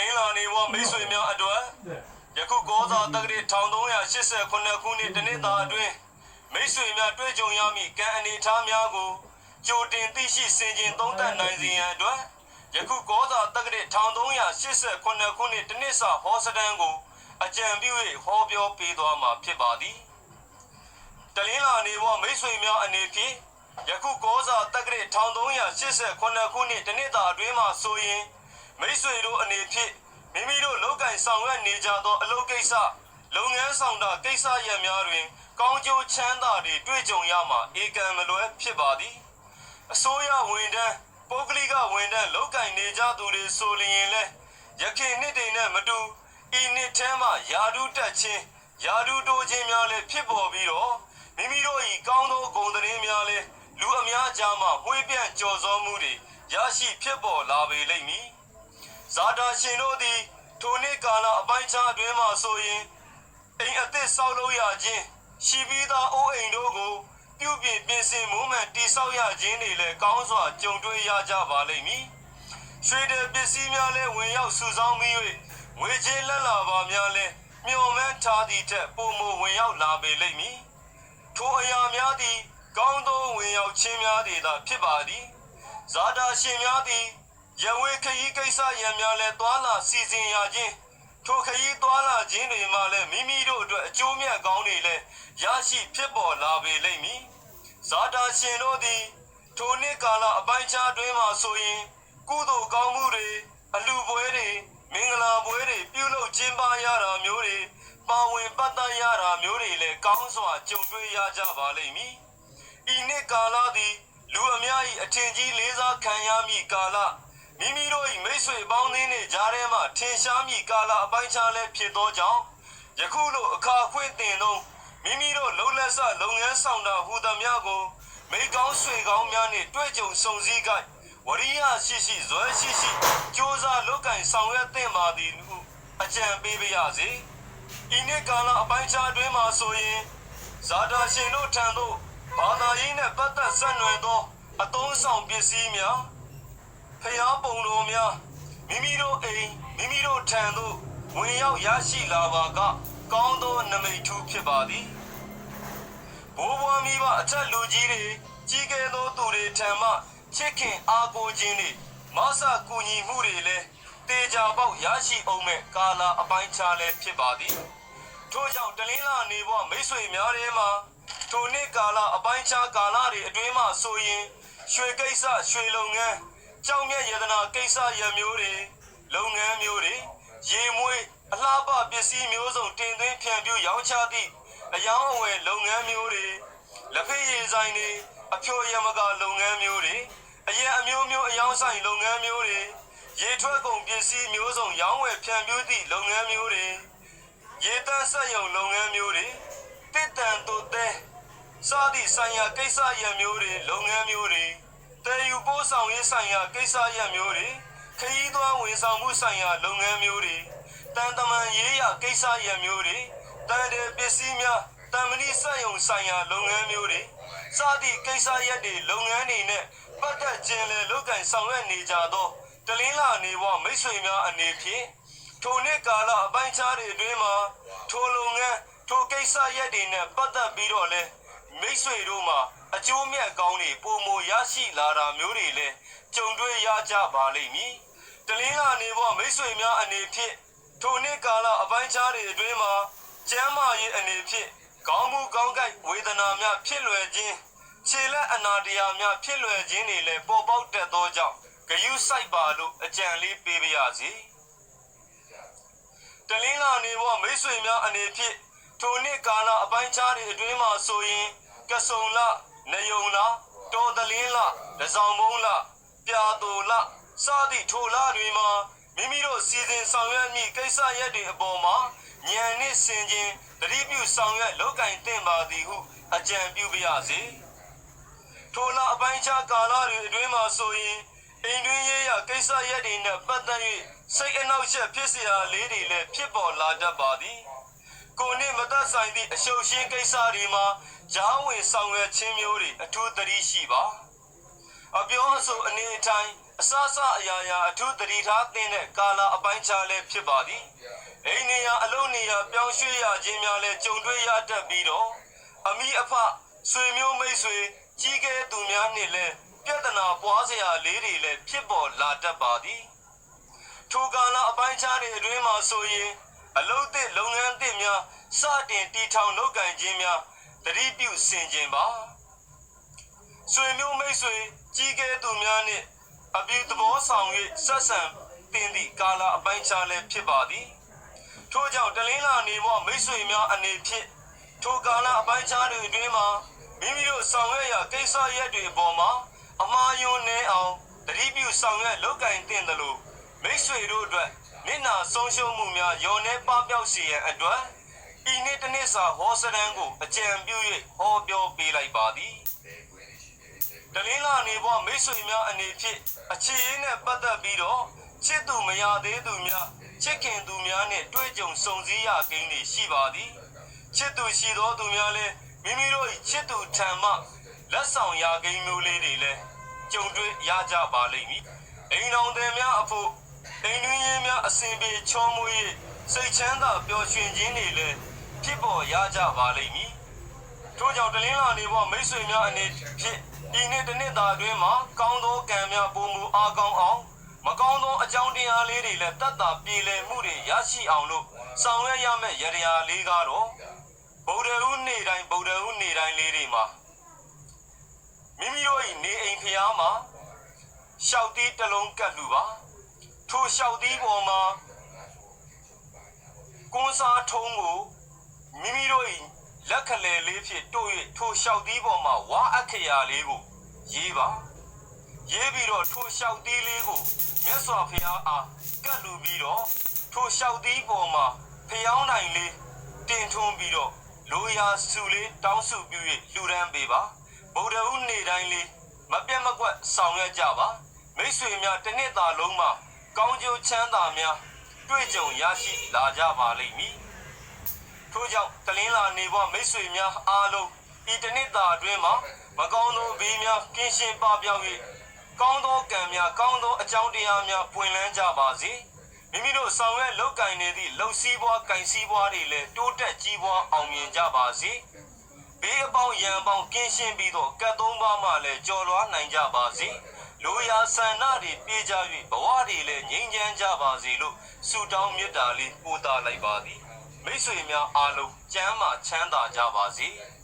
လင်းလာနေဝမိတ်ဆွေများအတွက်ယခုကောသာတက္ကရာ1389ခုနှစ်တနင်္သာအတွင်းမိတ်ဆွေများတွေ့ကြုံရမည့်ကံအနေအထားများကိုကြိုတင်သိရှိစင်ကြင်သုံးသပ်နိုင်စေရန်အတွက်ယခုကောသာတက္ကရာ1389ခုနှစ်တနင်္သာဟောစတန်ကိုအကြံပြု၍ဟောပြောပေးသွားမှာဖြစ်ပါသည်တလင်းလာနေဘမိတ်ဆွေများအနေဖြင့်ယခုကောစာတက္ကရာ1389ခုနှစ်တနှစ်တာအတွင်းမှာဆိုရင် မိတ်ဆွေတို့အနေဖြင့်မိမိတို့လောက်ကင်ဆောင်ရွက်နေကြသောအလုပ်ကိစ္စလုပ်ငန်းဆောင်တာကိစ္စရပ်များတွင် ကောင်းကျိုးချမ်းသာတွေတွေ့ကြုံရမှာဧကံမလွဲဖြစ်ပါသည်အစိုးရဝန်ထမ်းပုဂ္ဂလိကဝန်ထမ်းလောက်ကင်နေကြသူတွေဆိုလျင်လဲရခင်နှစ်တွေနဲ့မတူဤနှစ်ထဲမှာယာဒုတက်ခြင်းယာဒုတိုးခြင်းများလည်းဖြစ်ပေါ်ပြီးတော့မိမိတို့၏ကောင်းသောဂုဏ်သတင်းများလည်းလူအများကြားမှဝှေ့ပြန့်ကြော်စောမှုတွေရရှိဖြစ်ပေါ်လာပေလိမ့်မည်။ ဇာတာရှင်တို့သည်ထိုနှစ်ကာလအပိုင်းခြားအတွင်းမှဆိုရင်အိမ်အသစ်ဆောက်လုပ်ရခြင်းရှိပြီးသားအိုးအိမ်တို့ကိုပြုပြင်ပြင်ဆင်မှုမှန်တိဆောက်ရခြင်းတွေလည်းကောင်းစွာကြုံတွေ့ရကြပါလိမ့်မည်။ရွှေတဲ့ပစ္စည်းများလည်းဝင်ရောက်စုဆောင်းပြီး၍ငွေကြေးလက်လာပါများလည်းမျှော်မှန်းထားသည့်ထက်ပိုမိုဝင်ရောက်လာပေလိမ့်မည်။ထိုအရာများသည်ကောင်းသောဝင်ရောက်ခြင်းများသည်သာဖြစ်ပါသည်ဇာတာရှင်များသည် ရဝေခရီးကိစ္စရန်များလည်းသွာလာစီစဉ်ရခြင်းထိုခရီးသွာလာခြင်းတွေမှလည်းမိမိတို့အတွက်အကျိုးမြတ်ကောင်းတွေလည်းရရှိဖြစ်ပေါ်လာပေလိမ့်မည်ဇာတာရှင်တို့သည်ထိုနှစ်ကာလအပိုင်းခြားတွင်မှဆိုရင်ကုသိုလ်ကောင်းမှုတွေအလူပွဲတွေမင်္ဂလာပွဲတွေပြုလုပ်ကျင်းပရတာမျိုးတွေပါဝင်ပတ်သက်ရတာမျိုးတွေလည်းကောင်းစွာကြုံတွေ့ရကြပါလိမ့်မည်။ဤနှစ်ကာလသည်လူအများ၏အထင်ကြီးလေးစားခံရမည့်ကာလ မိမိတို့၏မိတ်ဆွေပေါင်းသင်းနှင့်ကြားထဲမှထင်ရှားမည့်ကာလအပိုင်းခြားလည်းဖြစ်သောကြောင့်ယခုလိုအခါအခွင့်တင်သောမိမိတို့လုံလက်ဆလုပ်ငန်းဆောင်တာဟူသည်များကိုမိကောင်းဆွေကောင်းများနှင့်တွေ့ကြုံဆုံစည်းကြဝရိယရှိရှိဇွဲရှိရှိကြိုးစားလုပ်ကင်ဆောင်ရွက်သင့်ပါသည်ဟုအကြံပေးပါရစေ။ဤနှစ်ကာလအပိုင်းခြားအတွင်းမှာဆိုရင်ဇာတာရှင်တို့ထံသို့ဘာသာရေးနှင့်ပတ်သက်ဆက်နွယ်သောအသုံးဆောင်ပစ္စည်းများ ဖျားပုံတော်များမိမိတို့အိမ်မိမိတို့ထံသို့ဝင်ရောက်ရရှိလာပါကကောင်းသောနမိတ်ထူးဖြစ်ပါသည်ဘိုးဘွားမိဘအထက်လူကြီးတွေကြီးကဲသောသူတွေထံမှချစ်ခင်အားကိုးခြင်းတွေမဆကူညီမှုတွေလည်းတေချာပေါက်ရရှိအောင်မဲ့ကာလအပိုင်းခြားလည်းဖြစ်ပါသည်ထို့ကြောင့်တလင်းလာနေဘမိတ်ဆွေများထဲမှာထိုနှစ်ကာလအပိုင်းခြားကာလတွေအတွင်းမှာဆိုရင်ရွှေကိစ္စရွှေလုပ်ငန်း ကြောင်မြတ်ယတနာကိစ္စရမျိုးတွေလုပ်ငန်းမျိုးတွေရေမွေးအလားပပစ္စည်းမျိုးစုံတင်သွင်းဖြန့်ဖြူးရောင်းချသည့်အယောင်းအဝယ်လုပ်ငန်းမျိုးတွေလက်ဖက်ရည်ဆိုင်တွေအဖြိုရမကလုပ်ငန်းမျိုးတွေအရင်အမျိုးမျိုးအယောင်းဆိုင်လုပ်ငန်းမျိုးတွေရေထွက်ကုန်ပစ္စည်းမျိုးစုံရောင်းဝယ်ဖြန့်ဖြူးသည့်လုပ်ငန်းမျိုးတွေရေတန်းဆက်ယုံလုပ်ငန်းမျိုးတွေတစ်တန်တူတဲ့စသည့်ဆိုင်ရာကိစ္စရပ်မျိုးတွေလုပ်ငန်းမျိုးတွေ တည်ယူပို့ဆောင်ရေးဆိုင်ရာကိစ္စရပ်မျိုးတွေခရီးသွားဝန်ဆောင်မှုဆိုင်ရာလုပ်ငန်းမျိုးတွေတန်တမန်ရေးရာကိစ္စရပ်မျိုးတွေတန်တဲ့ပစ္စည်းများတန်မဏိဆက်ယုံဆိုင်ရာလုပ်ငန်းမျိုးတွေစသည့်ကိစ္စရပ်တွေလုပ်ငန်းတွေနဲ့ပတ်သက်ခြင်းလဲလုပ်ကင်ဆောင်ရွက်နေကြသောတလင်းလာနေဘမိတ်ဆွေများအနေဖြင့်ထိုနှစ်ကာလအပိုင်းခြားတွေအတွင်းမှာထိုလုပ်ငန်းထိုကိစ္စရပ်တွေနဲ့ပတ်သက်ပြီးတော့လဲမိษွေတို့မှာ အကျိုးမြတ်ကောင်းတွေပုံမရရှိလာတာမျိုးတွေလဲကြုံတွေ့ရကြပါလိမ့်မည်။တလင်းကနေဘောမိษွေများအနေဖြင့်ထိုနှစ်ကာလအပိုင်းခြားတွေအတွင်းမှာကျမ်းမာရေးအနေဖြင့်ကောင်းမှုကောင်းကဲ့ဝေဒနာများဖြစ်လွယ်ခြင်းခြေလက်အနာတရားများဖြစ်လွယ်ခြင်းတွေလဲပေါ်ပေါက်တတ်သောကြောင့်ဂယုစိုက်ပါလို့အကြံလေးပေးပါရစေ။တလင်းလာနေဘမိတ်ဆွေများအနေဖြင့်ထိုနှစ်ကာလအပိုင်းခြားတွေအတွင်းမှာဆိုရင်ကဆုံလ နေုံလားတော်တလင်းလားဒဇောင်မုံလားပြာတူလားစသည့်ထိုလားတွေမှာမိမိတို့စီစဉ်ဆောင်ရွက်မိကိစ္စရပ်တွေအပေါ်မှာဉာဏ်နဲ့စင်ခြင်းတတိပြုဆောင်ရွက်လောက်ကင်တင့်ပါသည်ဟုအကြံပြုပါရစေထိုလားအပိုင်းခြားကာလတွေအတွင်းမှာဆိုရင်အိမ်တွင်းရေးရကိစ္စရပ်တွေနဲ့ပတ်သက်၍စိတ်အနှောက်အယှက်ဖြစ်စရာလေးတွေလည်းဖြစ်ပေါ်လာတတ်ပါသည်။ ကိုနှင့်မသက်ဆိုင်သည့်အရှုပ်ရှင်းကိစ္စတွေမှာကြားဝင်ဆောင်ရွက်ခြင်းမျိုးတွေအထူးသတိရှိပါအပြောအဆိုအနေအထိုင်အစအစအရာရာအထူးတတိထားသင်တဲ့ကာလာအပိုင်းခြားလည်းဖြစ်ပါသည်အိမ်နေရအလုံးနေရပြောင်းရွှေ့ရခြင်းများလည်းကြုံတွေ့ရတတ်ပြီးတော့အမိအဖဆွေမျိုးမိတ်ဆွေကြီးကဲသူများနှင့်လည်းပြဿနာပွားစရာလေးတွေလည်းဖြစ်ပေါ်လာတတ်ပါသည်ထိုကာလအပိုင်းခြားတွေအတွင်းမှာဆိုရင် အလုတ်သစ်လုပ်ငန်းသစ်များစတင်တည်ထောင်လုပ်ကင်ခြင်းများတတိပြုဆင်ခြင်းပါဆွေမျိုးမိတ်ဆွေကြီးကဲသူများနှင့်အပြည့်သဘောဆောင်၍ဆက်ဆံတင်သည့်ကာလအပိုင်းခြားလည်းဖြစ်ပါသည်ထို့ကြောင့်တလင်းလာနေဘောမိတ်ဆွေများအနေဖြင့်ထိုကာလအပိုင်းခြားတွေအတွင်းမှာမိမိတို့ဆောင်ရွက်ရာကိစ္စရပ်တွေအပေါ်မှာအမှားယွင်းနေအောင်တတိပြုဆောင်ရွက်လုပ်ကင်တင်တယ်လို့မိတ်ဆွေတို့အတွက် မျက်နာဆုံးရှုံးမှုများရောနေပပျောက်စေရန်အတွက်ဤနေ့တစ်နေ့စာဟောစတန်ကိုအကြံပြု၍ဟောပြောပေးလိုက်ပါသည်တလင်းလာနေဘဝမိတ်ဆွေများအနေဖြင့်အခြေအင်းနဲ့ပတ်သက်ပြီးတော့ချစ်သူမရသေးသူများချစ်ခင်သူများနဲ့တွေ့ကြုံစုံစည်းရကိန်းတွေရှိပါသည်ချစ်သူရှိသောသူများလည်းမိမိတို့၏ချစ်သူထံမှလက်ဆောင်ရာကိန်းမျိုးလေးတွေလည်းကြုံတွေ့ရကြပါလိမ့်မည်အိမ်တော်သည်များအဖို့ အိမ်တွင်းရင်းများအစဉ်ပြေချောမွေ့၍စိတ်ချမ်းသာပျော်ရွှင်ခြင်းတွေလည်းဖြစ်ပေါ်ရကြပါလိမ့်မည်ထို့ကြောင့်တလင်းလာနေဘောမိတ်ဆွေများအနေဖြင့်ဒီနေ့တစ်နှစ်သာအတွင်းမှာကောင်းသောကံများပုံမူအားကောင်းအောင်မကောင်းသောအကြောင်းတရားလေးတွေလည်းတတ်တာပြေလည်မှုတွေရရှိအောင်လို့ဆောင်ရွက်ရမယ့်ရတရားလေးကတော့ဗုဒ္ဓဟူးနေ့တိုင်းဗုဒ္ဓဟူးနေ့တိုင်းလေးတွေမှာမိမိတို့၏နေအိမ်ဖျားမှာရှောက်သီးတစ်လုံးကတ်လူပါ ထိုရှောက်သီးပေါ်မှာကွန်စာထုံးကိုမိမိတို့၏လက်ခလဲလေးဖြင့်တို့၍ထိုလျှောက်သီးပေါ်မှာဝါအခရာလေးကိုရေးပါရေးပြီးတော့ထိုလျှောက်သီးလေးကိုမြတ်စွာဘုရားအားကတ်လူပြီးတော့ထိုလျှောက်သီးပေါ်မှာဖျောင်းနိုင်လေးတင်ထွန်းပြီးတော့လိုရာစုလေးတောင်းစုပြု၍လှူဒန်းပေးပါဗုဒ္ဓဟူးနေ့တိုင်းလေးမပြတ်မကွက်ဆောင်ရွက်ကြပါမိတ်ဆွေများတစ်နှစ်သာလုံးမှာ ကောင်းကျိုးချမ်းသာများတွေ့ကြုံရရှိလာကြပါလိမ့်မည်ထို့ကြောင့်တလင်းလာနေဘဝမိတ်ဆွေများအားလုံးဤတစ်နှစ်သာအတွင်းမှာမကောင်းသောဘေးများကင်းရှင်းပပျောက်၍ကောင်းသောကံများကောင်းသောအကြောင်းတရားများပွင့်လန်းကြပါစေမိမိတို့ဆောင်ရွက်လုပ်ကင်နေသည့်လှုပ်စည်းပွားကင်စည်းပွားတွေလည်းတိုးတက်ကြီးပွားအောင်မြင်ကြပါစေဘေးအပေါင်းရန်အပေါင်းကင်းရှင်းပြီးတော့ကတ်သုံးပါးမှလည်းကြော်လွားနိုင်ကြပါစေ လူရာဆန္ဒတွေပြေကြ၍ဘဝတွေလည်းငြိမ်းချမ်းကြပါစေလို့ဆုတောင်းမေတ္တာလေးပို့သလိုက်ပါသည်မိတ်ဆွေများအားလုံးကျမ်းမာချမ်းသာကြပါစေ။